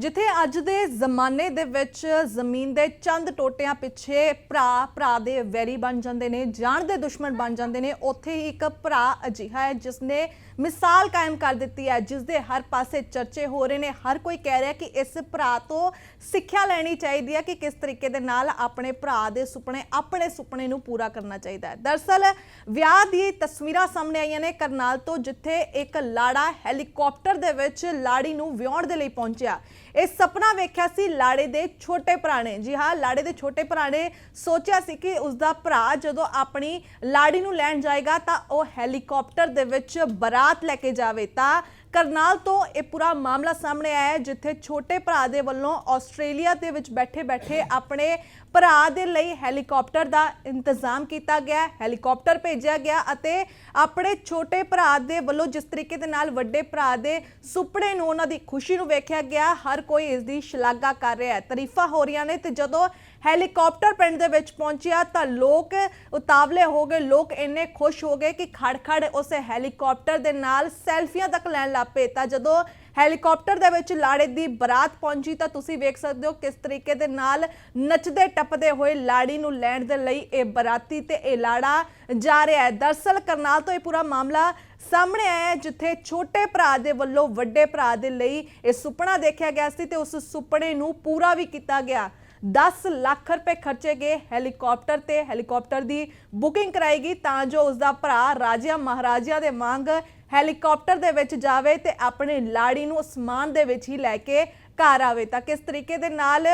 ਜਿੱਥੇ ਅੱਜ ਦੇ ਜ਼ਮਾਨੇ ਦੇ ਵਿੱਚ ਜ਼ਮੀਨ ਦੇ ਚੰਦ ਟੋਟਿਆਂ ਪਿੱਛੇ ਭਰਾ ਭਰਾ ਦੇ ਵੈਰੀ ਬਣ ਜਾਂਦੇ ਨੇ, ਜਾਣ ਦੇ ਦੁਸ਼ਮਣ ਬਣ ਜਾਂਦੇ ਨੇ, ਉੱਥੇ ਹੀ ਇੱਕ ਭਰਾ ਅਜਿਹਾ ਹੈ ਜਿਸ ਨੇ ਮਿਸਾਲ ਕਾਇਮ ਕਰ ਦਿੱਤੀ ਹੈ ਜਿਸ ਦੇ ਹਰ ਪਾਸੇ ਚਰਚੇ ਹੋ ਰਹੇ ਨੇ, ਹਰ ਕੋਈ ਕਹਿ ਰਿਹਾ ਕਿ ਇਸ ਭਰਾ ਤੋਂ ਸਿੱਖਿਆ ਲੈਣੀ ਚਾਹੀਦੀ ਹੈ ਕਿ ਕਿਸ ਤਰੀਕੇ ਦੇ ਨਾਲ ਆਪਣੇ ਭਰਾ ਦੇ ਸੁਪਨੇ ਆਪਣੇ ਸੁਪਨੇ ਨੂੰ ਪੂਰਾ ਕਰਨਾ ਚਾਹੀਦਾ ਹੈ। ਦਰਸਲ, ਵਿਆਹ ਦੀ ਤਸਵੀਰਾਂ ਸਾਹਮਣੇ ਆਈਆਂ ਨੇ ਕਰਨਾਲ ਤੋਂ, ਜਿੱਥੇ ਇੱਕ ਲਾੜਾ ਹੈਲੀਕਾਪਟਰ ਦੇ ਵਿੱਚ ਲਾੜੀ ਨੂੰ ਵਿਆਹਣ ਦੇ ਲਈ ਪਹੁੰਚਿਆ। ਇਹ ਸੁਪਨਾ ਵੇਖਿਆ ਸੀ ਲਾੜੇ ਦੇ ਛੋਟੇ ਭਰਾ ਨੇ ਜੀ ਹਾਂ, ਲਾੜੇ ਦੇ ਛੋਟੇ ਭਰਾ ਨੇ ਸੋਚਿਆ ਸੀ ਕਿ ਉਸ ਦਾ ਭਰਾ ਜਦੋਂ ਆਪਣੀ ਲਾੜੀ ਨੂੰ ਲੈਣ ਜਾਏਗਾ ਤਾਂ ਉਹ ਹੈਲੀਕਾਪਟਰ ਦੇ ਵਿੱਚ ਬਰਾਤ ਲੈ ਕੇ ਜਾਵੇ ਤਾਂ ਕਰਨਾਲ ਤੋਂ ਇਹ ਪੂਰਾ ਮਾਮਲਾ ਸਾਹਮਣੇ ਆਇਆ ਹੈ, ਜਿੱਥੇ ਛੋਟੇ ਭਰਾ ਦੇ ਵੱਲੋਂ ਆਸਟ੍ਰੇਲੀਆ ਦੇ ਵਿੱਚ ਬੈਠੇ-ਬੈਠੇ ਆਪਣੇ ਭਰਾ ਦੇ ਲਈ ਹੈਲੀਕਾਪਟਰ ਦਾ ਇੰਤਜ਼ਾਮ ਕੀਤਾ ਗਿਆ ਹੈ। ਹੈਲੀਕਾਪਟਰ ਭੇਜਿਆ ਗਿਆ ਅਤੇ ਆਪਣੇ ਛੋਟੇ ਭਰਾ ਦੇ ਵੱਲੋਂ ਜਿਸ ਤਰੀਕੇ ਦੇ ਨਾਲ ਵੱਡੇ ਭਰਾ ਦੇ ਸੁਪਨੇ ਨੂੰ ਉਹਨਾਂ ਦੀ ਖੁਸ਼ੀ ਨੂੰ ਵੇਖਿਆ ਗਿਆ ਹਰ ਕੋਈ ਇਸ ਦੀ ਸ਼ਲਾਘਾ ਕਰ ਰਿਹਾ ਹੈ ਤਾਰੀਫਾਂ ਹੋ ਰਹੀਆਂ ਨੇ ਤੇ ਜਦੋਂ ਹੈਲੀਕਾਪਟਰ ਪਿੰਡ ਦੇ ਵਿੱਚ ਪਹੁੰਚਿਆ ਤਾਂ ਲੋਕ ਉਤਾਵਲੇ ਹੋ ਗਏ। ਲੋਕ ਇੰਨੇ ਖੁਸ਼ ਹੋ ਗਏ ਕਿ ਖੜ-ਖੜ ਉਸ ਹੈਲੀਕਾਪਟਰ ਦੇ ਨਾਲ ਸੈਲਫੀਆਂ ਤੱਕ ਲੈਣ ਲੱਗ ਪਏ। ਤਾਂ ਜਦੋਂ ਹੈਲੀਕਾਪਟਰ ਦੇ ਵਿੱਚ ਲਾੜੇ ਦੀ ਬਰਾਤ ਪਹੁੰਚੀ ਤਾਂ ਤੁਸੀਂ ਵੇਖ ਸਕਦੇ ਹੋ ਕਿਸ ਤਰੀਕੇ ਦੇ ਨਾਲ ਨੱਚਦੇ ਟੱਪਦੇ ਹੋਏ ਲਾੜੀ ਨੂੰ ਲੈਣ ਦੇ ਲਈ ਇਹ ਬਰਾਤੀ ਤੇ ਇਹ ਲਾੜਾ ਜਾ ਰਿਹਾ ਹੈ। ਦਰਸਲ ਕਰਨਾਲ ਤੋਂ ਇਹ ਪੂਰਾ ਮਾਮਲਾ ਸਾਹਮਣੇ ਆਇਆ ਜਿੱਥੇ ਛੋਟੇ ਭਰਾ ਦੇ ਵੱਲੋਂ ਵੱਡੇ ਭਰਾ ਦੇ ਲਈ ਇਹ ਸੁਪਨਾ ਦੇਖਿਆ ਗਿਆ ਸੀ ਤੇ ਉਸ ਸੁਪਨੇ ਨੂੰ ਪੂਰਾ ਵੀ ਕੀਤਾ ਗਿਆ। 10 ਲੱਖ ਰੁਪਏ ਖਰਚੇ ਗਏ ਹੈਲੀਕਾਪਟਰ ਤੇ। ਹੈਲੀਕਾਪਟਰ ਦੀ ਬੁਕਿੰਗ ਕਰਾਈ ਗਈ ਤਾਂ ਜੋ ਉਸ ਦਾ ਭਰਾ ਰਾਜਿਆਂ ਮਹਾਰਾਜਿਆਂ ਦੇ ਵਾਂਗ ਹੈਲੀਕਾਪਟਰ ਦੇ ਵਿੱਚ ਜਾਵੇ ਤੇ ਆਪਣੇ ਲਾੜੀ ਨੂੰ ਅਸਮਾਨ ਦੇ ਵਿੱਚ ਹੀ ਲੈ ਕੇ ਘਰ ਆਵੇ। ਤਾਂ ਕਿਸ ਤਰੀਕੇ ਦੇ ਨਾਲ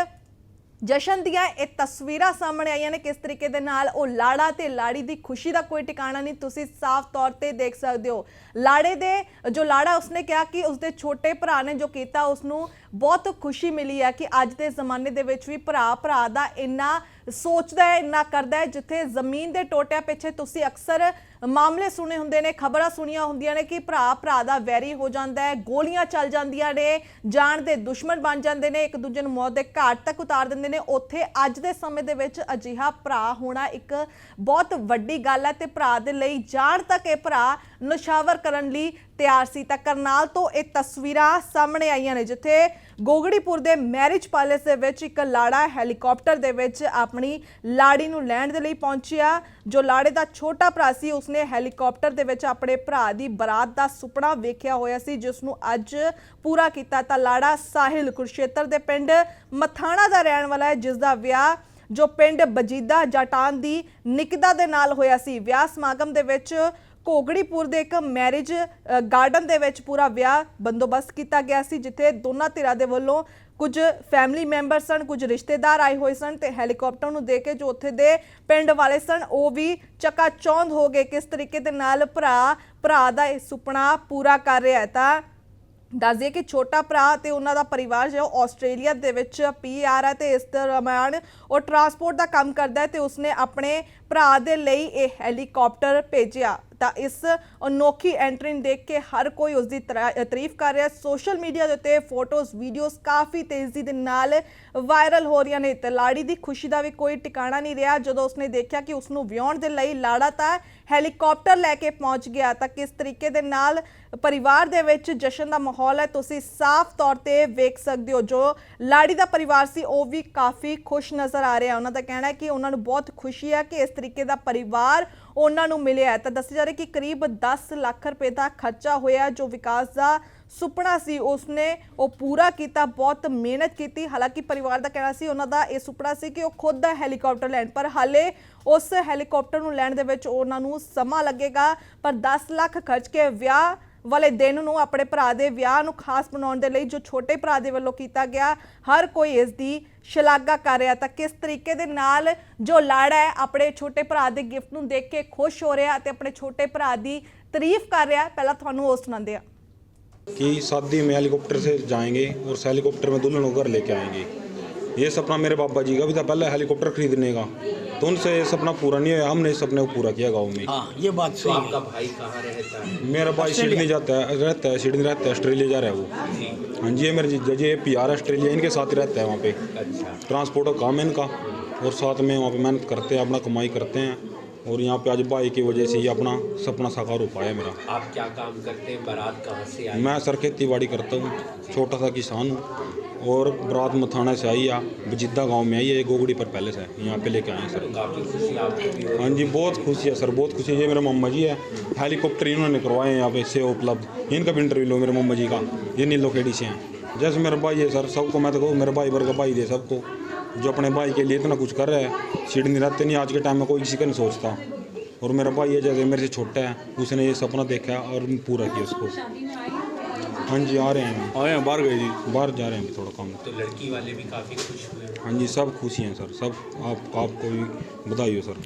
ਜਸ਼ਨ ਦੀਆਂ ਇਹ ਤਸਵੀਰਾਂ ਸਾਹਮਣੇ ਆਈਆਂ ਨੇ। ਕਿਸ ਤਰੀਕੇ ਦੇ ਨਾਲ ਉਹ ਲਾੜਾ ਤੇ ਲਾੜੀ ਦੀ ਖੁਸ਼ੀ ਦਾ ਕੋਈ ਟਿਕਾਣਾ ਨਹੀਂ, ਤੁਸੀਂ ਸਾਫ਼ ਤੌਰ ਤੇ ਦੇਖ ਸਕਦੇ ਹੋ। ਲਾੜੇ ਦੇ, ਜੋ ਲਾੜਾ ਉਸਨੇ ਕਿਹਾ ਕਿ ਉਸਦੇ ਛੋਟੇ ਭਰਾ ਨੇ ਜੋ ਕੀਤਾ ਉਸ ਨੂੰ ਬਹੁਤ ਖੁਸ਼ੀ ਮਿਲੀ ਹੈ ਕਿ ਅੱਜ ਦੇ ਜ਼ਮਾਨੇ ਦੇ ਵਿੱਚ ਵੀ ਭਰਾ ਭਰਾ ਦਾ ਇੰਨਾ ਸੋਚਦਾ ਹੈ, ਇੰਨਾ ਕਰਦਾ ਹੈ, ਜਿੱਥੇ ਜ਼ਮੀਨ ਦੇ ਟੋਟਿਆਂ ਪਿੱਛੇ ਤੁਸੀਂ ਅਕਸਰ ਮਾਮਲੇ ਸੁਣੇ ਹੁੰਦੇ ਨੇ, ਖਬਰਾਂ ਸੁਣੀਆਂ ਹੁੰਦੀਆਂ ਨੇ ਕਿ ਭਰਾ ਭਰਾ ਦਾ ਵੈਰੀ ਹੋ ਜਾਂਦਾ ਹੈ, ਗੋਲੀਆਂ ਚੱਲ ਜਾਂਦੀਆਂ ਨੇ, ਜਾਣ ਦੇ ਦੁਸ਼ਮਣ ਬਣ ਜਾਂਦੇ ਨੇ, ਇੱਕ ਦੂਜੇ ਨੂੰ ਮੌਤ ਦੇ ਘਾਟ ਤੱਕ ਉਤਾਰ ਦਿੰਦੇ ਨੇ। ਉੱਥੇ ਅੱਜ ਦੇ ਸਮੇਂ ਦੇ ਵਿੱਚ ਅਜਿਹਾ ਭਰਾ ਹੋਣਾ ਇੱਕ ਬਹੁਤ ਵੱਡੀ ਗੱਲ ਹੈ ਤੇ ਭਰਾ ਦੇ ਲਈ ਜਾਣ ਤੱਕ ਇਹ ਭਰਾ ਨਸ਼ਾਵਰ ਕਰਨ ਲਈ ਤਿਆਰ ਸੀ ਤਾਂ ਕਰਨਾਲ ਤੋਂ ਇਹ ਤਸਵੀਰਾਂ ਸਾਹਮਣੇ ਆਈਆਂ ਨੇ, ਜਿੱਥੇ ਗੋਗੜੀਪੁਰ ਦੇ ਮੈਰਿਜ ਪੈਲੇਸ ਦੇ ਵਿੱਚ ਇੱਕ ਲਾੜਾ ਹੈਲੀਕਾਪਟਰ ਦੇ ਵਿੱਚ ਆਪਣੀ ਲਾੜੀ ਨੂੰ ਲੈਣ ਦੇ ਲਈ ਪਹੁੰਚਿਆ। ਜੋ ਲਾੜੇ ਦਾ ਛੋਟਾ ਭਰਾ ਸੀ, ਉਸਨੇ ਹੈਲੀਕਾਪਟਰ ਦੇ ਵਿੱਚ ਆਪਣੇ ਭਰਾ ਦੀ ਬਰਾਤ ਦਾ ਸੁਪਨਾ ਵੇਖਿਆ ਹੋਇਆ ਸੀ, ਜਿਸ ਨੂੰ ਅੱਜ ਪੂਰਾ ਕੀਤਾ ਤਾਂ ਲਾੜਾ ਸਾਹਿਲ ਕੁਰਸ਼ੇਤਰ ਦੇ ਪਿੰਡ ਮਥਾਣਾ ਦਾ ਰਹਿਣ ਵਾਲਾ ਹੈ ਜਿਸ ਦਾ ਵਿਆਹ ਜੋ ਪਿੰਡ ਬਜੀਦਾ ਜਟਾਨ ਦੀ ਨਿਕਦਾ ਦੇ ਨਾਲ ਹੋਇਆ ਸੀ। ਵਿਆਹ ਸਮਾਗਮ ਦੇ ਵਿੱਚ ਕੋਗੜੀਪੁਰ ਦੇ ਇੱਕ ਮੈਰਿਜ ਗਾਰਡਨ ਦੇ ਵਿੱਚ ਪੂਰਾ ਵਿਆਹ ਬੰਦੋਬਸਤ ਕੀਤਾ ਗਿਆ ਸੀ, ਜਿੱਥੇ ਦੋਨਾਂ ਧਿਰਾਂ ਦੇ ਵੱਲੋਂ ਕੁਝ ਫੈਮਿਲੀ ਮੈਂਬਰ ਸਨ, ਕੁਝ ਰਿਸ਼ਤੇਦਾਰ ਆਏ ਹੋਏ ਸਨ ਤੇ ਹੈਲੀਕਾਪਟਰ ਨੂੰ ਦੇ ਕੇ ਜੋ ਉੱਥੇ ਦੇ ਪਿੰਡ ਵਾਲੇ ਸਨ, ਉਹ ਵੀ ਚੱਕਾ ਚੌਂਦ ਹੋ ਗਏ। ਕਿਸ ਤਰੀਕੇ ਦੇ ਨਾਲ ਭਰਾ ਭਰਾ ਦਾ ਇਹ ਸੁਪਨਾ ਪੂਰਾ ਕਰ ਰਿਹਾ ਹੈ ਤਾਂ ਦੱਸ ਦਈਏ ਕਿ ਛੋਟਾ ਭਰਾ ਤੇ ਉਹਨਾਂ ਦਾ ਪਰਿਵਾਰ ਜੋ ਆਸਟ੍ਰੇਲੀਆ ਦੇ ਵਿੱਚ ਪੀਆਰ ਹੈ ਤੇ ਇਸ ਦਰਮਿਆਨ ਉਹ ਟਰਾਂਸਪੋਰਟ ਦਾ ਕੰਮ ਕਰਦਾ ਹੈ ਤੇ ਉਸਨੇ ਆਪਣੇ ਭਰਾ ਦੇ ਲਈ ਇਹ ਹੈਲੀਕਾਪਟਰ ਭੇਜਿਆ, ਤਾਂ ਇਸ ਅਨੋਖੀ ਐਂਟਰੀ ਨੂੰ ਦੇਖ ਕੇ ਹਰ ਕੋਈ ਉਸ ਦੀ ਤਰਾ- ਤਾਰੀਫ ਕਰ ਰਿਹਾ। ਸੋਸ਼ਲ ਮੀਡੀਆ ਦੇ ਉੱਤੇ ਫੋਟੋਜ਼, ਵੀਡੀਓਜ਼ ਕਾਫੀ ਤੇਜ਼ੀ ਦੇ ਨਾਲ ਵਾਇਰਲ ਹੋ ਰਹੀਆਂ ਨੇ, ਤੇ ਲਾੜੀ ਦੀ ਖੁਸ਼ੀ ਦਾ ਵੀ ਕੋਈ ਟਿਕਾਣਾ ਨਹੀਂ ਰਿਹਾ। ਜਦੋਂ ਉਸਨੇ ਦੇਖਿਆ ਕਿ ਉਸ ਨੂੰ ਵਿਆਹਣ ਦੇ ਲਈ ਲਾੜਾ ਤਾਂ ਹੈਲੀਕਾਪਟਰ ਲੈ ਕੇ ਪਹੁੰਚ ਗਿਆ, ਤਾਂ ਕਿਸ ਤਰੀਕੇ ਦੇ ਨਾਲ ਪਰਿਵਾਰ ਦੇ ਵਿੱਚ ਜਸ਼ਨ ਦਾ ਮਾਹੌਲ ਹੈ, ਤੁਸੀਂ ਸਾਫ਼ ਤੌਰ ਤੇ ਵੇਖ ਸਕਦੇ ਹੋ। ਜੋ ਲਾੜੀ ਦਾ ਪਰਿਵਾਰ ਸੀ, ਉਹ ਵੀ ਕਾਫੀ ਖੁਸ਼ ਨਜ਼ਰ ਆ ਰਿਹਾ। ਉਹਨਾਂ ਦਾ ਕਹਿਣਾ ਹੈ ਕਿ ਉਹਨਾਂ ਨੂੰ ਬਹੁਤ ਖੁਸ਼ੀ ਹੈ ਕਿ ਇਸ ਤਰੀਕੇ ਦਾ ਪਰਿਵਾਰ ਉਹਨਾਂ ਨੂੰ ਮਿਲਿਆ ਹੈ। ਤਾਂ ਦੱਸਿਆ ਜਾ ਰਿਹਾ ਕਿ ਕਰੀਬ 10 ਲੱਖ ਰੁਪਏ ਦਾ ਖਰਚਾ ਹੋਇਆ ਜੋ ਵਿਕਾਸ ਦਾ ਸੁਪਨਾ ਸੀ, ਉਸਨੇ ਉਹ ਪੂਰਾ ਕੀਤਾ, ਬਹੁਤ ਮਿਹਨਤ ਕੀਤੀ। ਹਾਲਾਂਕਿ ਪਰਿਵਾਰ ਦਾ ਕਹਿਣਾ ਸੀ, ਉਹਨਾਂ ਦਾ ਇਹ ਸੁਪਨਾ ਸੀ ਕਿ ਉਹ ਖੁਦ ਦਾ ਹੈਲੀਕਾਪਟਰ ਲੈਣ, ਪਰ ਹਾਲੇ ਉਸ ਹੈਲੀਕਾਪਟਰ ਨੂੰ ਲੈਣ ਦੇ ਵਿੱਚ ਉਹਨਾਂ ਨੂੰ ਸਮਾਂ ਲੱਗੇਗਾ। ਪਰ 10 ਲੱਖ ਖਰਚ ਕੇ ਵਿਆਹ ਵਾਲੇ ਦਿਨ ਨੂੰ ਆਪਣੇ ਭਰਾ ਦੇ ਵਿਆਹ ਨੂੰ ਖਾਸ ਬਣਾਉਣ ਦੇ ਲਈ ਜੋ ਛੋਟੇ ਭਰਾ ਦੇ ਵੱਲੋਂ ਕੀਤਾ ਗਿਆ ਹਰ ਕੋਈ ਇਸ ਦੀ ਸ਼ਲਾਘਾ ਕਰ ਰਿਹਾ ਤਾਂ ਕਿਸ ਤਰੀਕੇ ਦੇ ਨਾਲ ਜੋ ਲਾੜਾ ਹੈ ਆਪਣੇ ਛੋਟੇ ਭਰਾ ਦੇ ਗਿਫਟ ਨੂੰ ਦੇਖ ਕੇ ਖੁਸ਼ ਹੋ ਰਿਹਾ ਤੇ ਆਪਣੇ ਛੋਟੇ ਭਰਾ ਦੀ ਤਾਰੀਫ ਕਰ ਰਿਹਾ ਪਹਿਲਾਂ ਤੁਹਾਨੂੰ ਉਹ ਸੁਣਾਉਂਦੇ ਆ कि शादी में हेलीकॉप्टर से जाएंगे और उस हेलीकॉप्टर में दुल्हन को घर लेके आएंगे ये सपना मेरे बाबा जी का भी था पहले हेलीकॉप्टर खरीदने का तो उनसे ये सपना पूरा नहीं हुआ हमने इस सपने को पूरा किया गाँव में। हाँ ये बात तो सही आपका भाई कहाँ रहता है? मेरा भाई सिडनी जाता है रहता है सिडनी रहता है ऑस्ट्रेलिया जा रहा है वो। हाँ जी ये मेरे जीजा जी पी आर ऑस्ट्रेलिया इनके साथ ही रहता है वहाँ पे। अच्छा। ट्रांसपोर्ट का काम है इनका और साथ में वहाँ पे मेहनत करते हैं अपना कमाई करते हैं और यहाँ पे आज भाई की वजह से ये अपना सपना साकार हो पाया मेरा। आप क्या काम करते हैं? बारात कहाँ से आई? मैं सर खेती बाड़ी करता हूँ छोटा सा किसान हूँ। और बारात मथाना से आई है बजिद्दा गाँव में आई है ये गोगड़ी पर पैलेस है, यहाँ पे लेके आए हैं सर। हो जी, बहुत खुशी है सर, बहुत खुशी है। ये मेरे मम्मा जी है, हेलीकॉप्टर इन्होंने करवाए हैं यहाँ पे से उपलब्ध। इनका भी इंटरव्यू लो मेरे मम्मा जी का, ये नीलो खेड़ी से हैं। जैसे मेरा भाई है सर, सबको मैं तो कहूँ, मेरे भाई वर्ग भाई दे सबको, जो अपने भाई के लिए इतना कुछ कर रहा है सिडनी रहते नहीं, आज के टाइम में कोई किसी का नहीं सोचता। और मेरा भाई है जैसे मेरे से छोटा है, उसने ये सपना देखा और पूरा किया उसको। हाँ जी आ रहे हैं आए हैं बाहर गए जी बाहर जा रहे हैं अभी थोड़ा काम तो लड़की वाले भी काफ़ी खुश हुए हाँ जी सब खुशी हैं सर सब आप आपको भी बधाई हो सर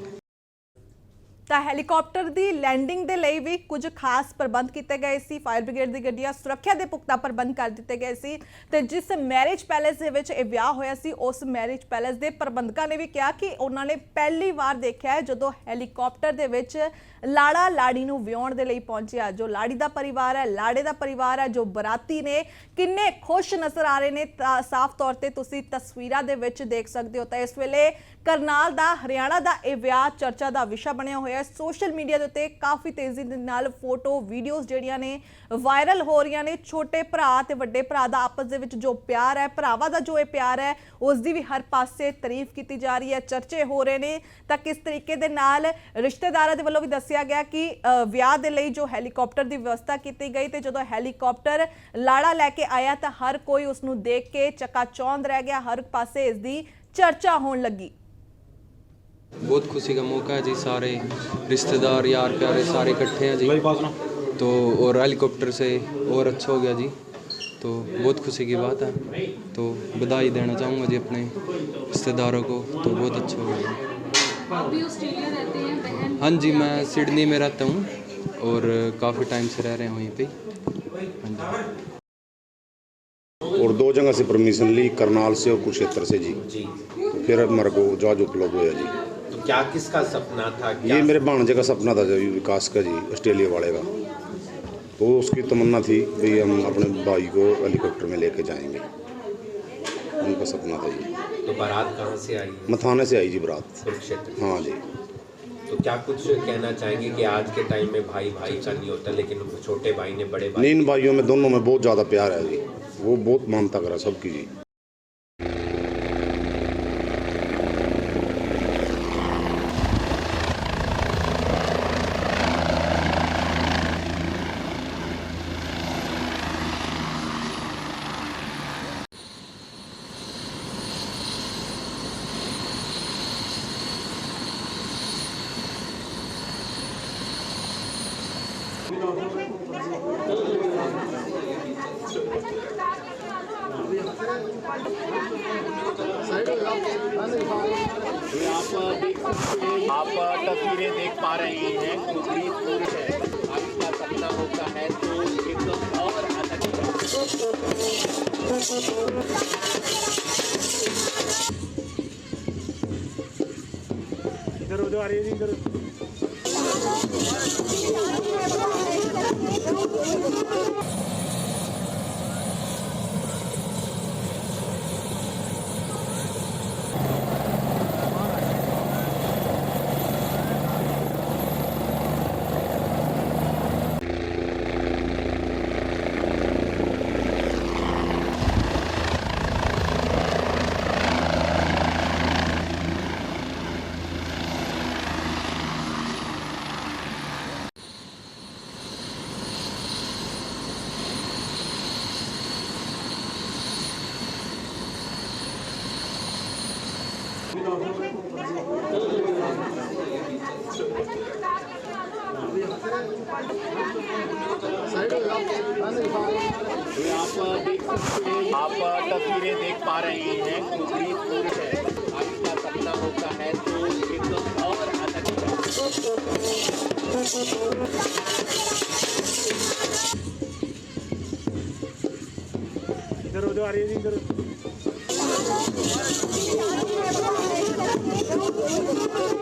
ਤਾਂ ਹੈਲੀਕਾਪਟਰ ਦੀ ਲੈਂਡਿੰਗ ਦੇ ਲਈ ਵੀ ਕੁਝ ਖਾਸ ਪ੍ਰਬੰਧ ਕੀਤੇ ਗਏ ਸੀ। ਫਾਇਰ ਬ੍ਰਿਗੇਡ ਦੀ ਗੱਡੀਆਂ ਸੁਰੱਖਿਆ ਦੇ ਪੁਖਤਾ ਪ੍ਰਬੰਧ ਕਰ ਦਿੱਤੇ ਗਏ ਸੀ ਤੇ ਜਿਸ ਮੈਰਿਜ ਪੈਲੇਸ ਦੇ ਵਿੱਚ ਇਹ ਵਿਆਹ ਹੋਇਆ ਸੀ, ਉਸ ਮੈਰਿਜ ਪੈਲੇਸ ਦੇ ਪ੍ਰਬੰਧਕਾਂ ਨੇ ਵੀ ਕਿਹਾ ਕਿ ਉਹਨਾਂ ਨੇ ਪਹਿਲੀ ਵਾਰ ਦੇਖਿਆ ਹੈ ਜਦੋਂ ਹੈਲੀਕਾਪਟਰ ਦੇ ਵਿੱਚ ਲਾੜਾ ਲਾੜੀ ਨੂੰ ਵਿਆਹਣ ਦੇ ਲਈ ਪਹੁੰਚਿਆ। ਜੋ ਲਾੜੀ ਦਾ ਪਰਿਵਾਰ ਹੈ, ਲਾੜੇ ਦਾ ਪਰਿਵਾਰ ਹੈ, ਜੋ ਬਰਾਤੀ ਨੇ, ਕਿੰਨੇ ਖੁਸ਼ ਨਜ਼ਰ ਆ ਰਹੇ ਨੇ ਤਾਂ ਸਾਫ਼ ਤੌਰ ਤੇ ਤੁਸੀਂ ਤਸਵੀਰਾਂ ਦੇ ਵਿੱਚ ਦੇਖ ਸਕਦੇ ਹੋ। ਤਾਂ ਇਸ ਵੇਲੇ ਕਰਨਾਲ ਦਾ, ਹਰਿਆਣਾ ਦਾ ਇਹ ਵਿਆਹ ਚਰਚਾ ਦਾ ਵਿਸ਼ਾ ਬਣਿਆ ਹੋਇਆ ਹੈ। ਸੋਸ਼ਲ ਮੀਡੀਆ ਦੇ ਉੱਤੇ ਕਾਫੀ ਤੇਜ਼ੀ ਦੇ ਨਾਲ ਫੋਟੋ, ਵੀਡੀਓਜ਼ ਜਿਹੜੀਆਂ ਨੇ ਵਾਇਰਲ ਹੋ ਰਹੀਆਂ ਨੇ। ਛੋਟੇ ਭਰਾ ਤੇ ਵੱਡੇ ਭਰਾ ਦਾ ਆਪਸ ਦੇ ਵਿੱਚ ਜੋ ਪਿਆਰ ਹੈ, ਭਰਾਵਾਂ ਦਾ ਜੋ ਇਹ ਪਿਆਰ ਹੈ, ਉਸ ਦੀ ਵੀ ਹਰ ਪਾਸੇ ਤਾਰੀਫ ਕੀਤੀ ਜਾ ਰਹੀ ਹੈ, ਚਰਚੇ ਹੋ ਰਹੇ ਨੇ। ਤਾਂ ਕਿਸ ਤਰੀਕੇ ਦੇ ਨਾਲ ਰਿਸ਼ਤੇਦਾਰਾਂ ਦੇ ਵੱਲੋਂ ਵੀ ਦੱਸਿਆ ਗਿਆ ਕਿ ਵਿਆਹ ਦੇ ਲਈ ਜੋ ਹੈਲੀਕਾਪਟਰ ਦੀ ਵਿਵਸਥਾ ਕੀਤੀ ਗਈ ਤੇ ਜਦੋਂ ਹੈਲੀਕਾਪਟਰ ਲਾੜਾ ਲੈ ਕੇ ਆਇਆ ਤਾਂ ਹਰ ਕੋਈ ਉਸ ਨੂੰ ਦੇਖ ਕੇ ਚਕਾਚੌਂਦ ਰਹਿ ਗਿਆ, ਹਰ ਪਾਸੇ ਇਸ ਦੀ ਚਰਚਾ ਹੋਣ ਲੱਗੀ। बहुत खुशी का मौका है जी सारे रिश्तेदार यार प्यारे सारे इकट्ठे हैं जी। तो और हेलीकॉप्टर से और अच्छा हो गया जी। तो बहुत खुशी की बात है। तो बधाई देना चाहूँगा जी अपने रिश्तेदारों को। तो बहुत अच्छा हो गया। हैं बहन? हाँ जी मैं सिडनी में रहता हूँ और काफ़ी टाइम से रह रहे हैं वहीं पे। हाँ जी। और दो जगह से परमिशन ली करनाल से और कुरुक्षेत्र से जी। जी तो फिर हमारे को जहाज़ उपलब्ध हुआ जी। तो क्या किसका सपना था? क्या ये मेरे भाणजे का सपना था जी विकास का जी ऑस्ट्रेलिया वाले का। तो उसकी तमन्ना थी कि हम अपने भाई को हेलीकॉप्टर में लेके जाएँगे। उनका सपना था जी तो बारात कहाँ से आई? मथाने से आई जी बारात। कुरुक्षेत्र। हाँ जी। तो क्या कुछ कहना चाहेंगे कि आज के टाइम में भाई भाई का नहीं होता लेकिन छोटे भाई ने बड़े भाई इन भाइयों में दोनों में बहुत ज़्यादा प्यार है जी। वो बहुत मानता करा सबकी जी। आप तस्वीरें देख पा रहे हैं। है। होता तो है इधर उधर आ रही है इधर आप तस्वीरें देख पा रहे हैं फूल है सपना होता है तो एकदम और अलग है। ハハハハ!